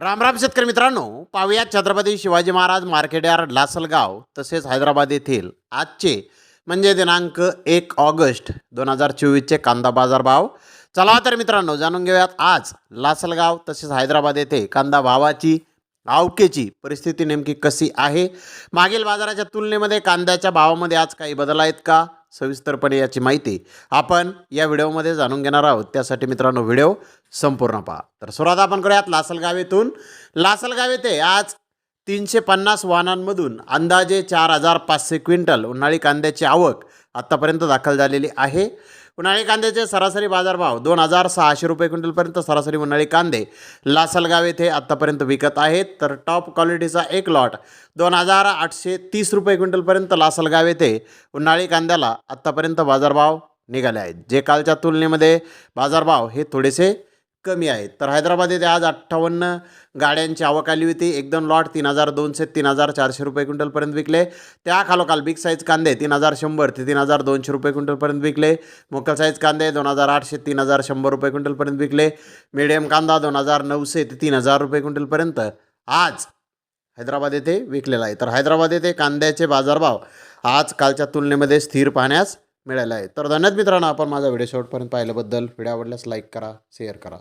रामराम शेतकरी मित्रांनो पाहूया छत्रपती शिवाजी महाराज मार्केट यार्ड लासलगाव तसेच हैदराबाद येथील आजचे म्हणजे दिनांक एक ऑगस्ट दोन हजार चोवीसचे कांदा बाजार भाव. चला तर मित्रांनो जाणून घेऊयात आज लासलगाव तसेच हैदराबाद येथे कांदा भावाची आवकेची परिस्थिती नेमकी कशी आहे? मागील बाजाराच्या तुलनेमध्ये कांद्याच्या भावामध्ये आज काही बदल आहेत का? सविस्तरपणे याची माहिती आपण या व्हिडिओमध्ये जाणून घेणार आहोत. त्यासाठी मित्रांनो व्हिडिओ संपूर्ण पहा. तर सुरुवात आपण करूयात लासलगाव येथून लासलगाव येथे आज तीनशे पन्नास वाहनांमधून अंदाजे चार हजार पाचशे क्विंटल उन्हाळी कांद्याची आवक आत्तापर्यंत दाखल झालेली आहे. उन्हाळी कांद्याचे सरासरी बाजारभाव दोन हजार सहाशे रुपये क्विंटलपर्यंत सरासरी उन्हाळी कांदे लासलगाव येथे आत्तापर्यंत विकत आहेत. तर टॉप क्वालिटीचा एक लॉट दोन हजार आठशे तीस रुपये क्विंटलपर्यंत लासलगाव येथे उन्हाळी कांद्याला आत्तापर्यंत बाजारभाव निघाले आहेत. जे कालच्या तुलनेमध्ये बाजारभाव हे थोडेसे कमी आहेत. तर हैदराबाद येथे आज अठ्ठावन्न गाड्यांची आवक आली होती. एक दोन लॉट तीन हजार दोनशे तीन हजार चारशे रुपये क्विंटलपर्यंत विकले. त्या खालोखाल बिग साईज कांदे तीन हजार शंभर ते तीन हजार दोनशे रुपये क्विंटलपर्यंत विकले. मोकल साईज कांदे दोन हजार आठशे तीन हजार शंभर रुपये क्विंटलपर्यंत विकले. मिडियम कांदा दोन हजार नऊशे ते तीन हजार रुपये क्विंटलपर्यंत आज हैदराबाद येथे विकलेला आहे. तर हैदराबाद येथे कांद्याचे बाजारभाव आज कालच्या तुलनेमध्ये स्थिर पाहण्यास मिळाला आहे. तर धन्यवाद मित्रांनो आपण माझा व्हिडिओ शेवटपर्यंत पाहिल्याबद्दल. व्हिडिओ आवडल्यास लाईक करा शेअर करा.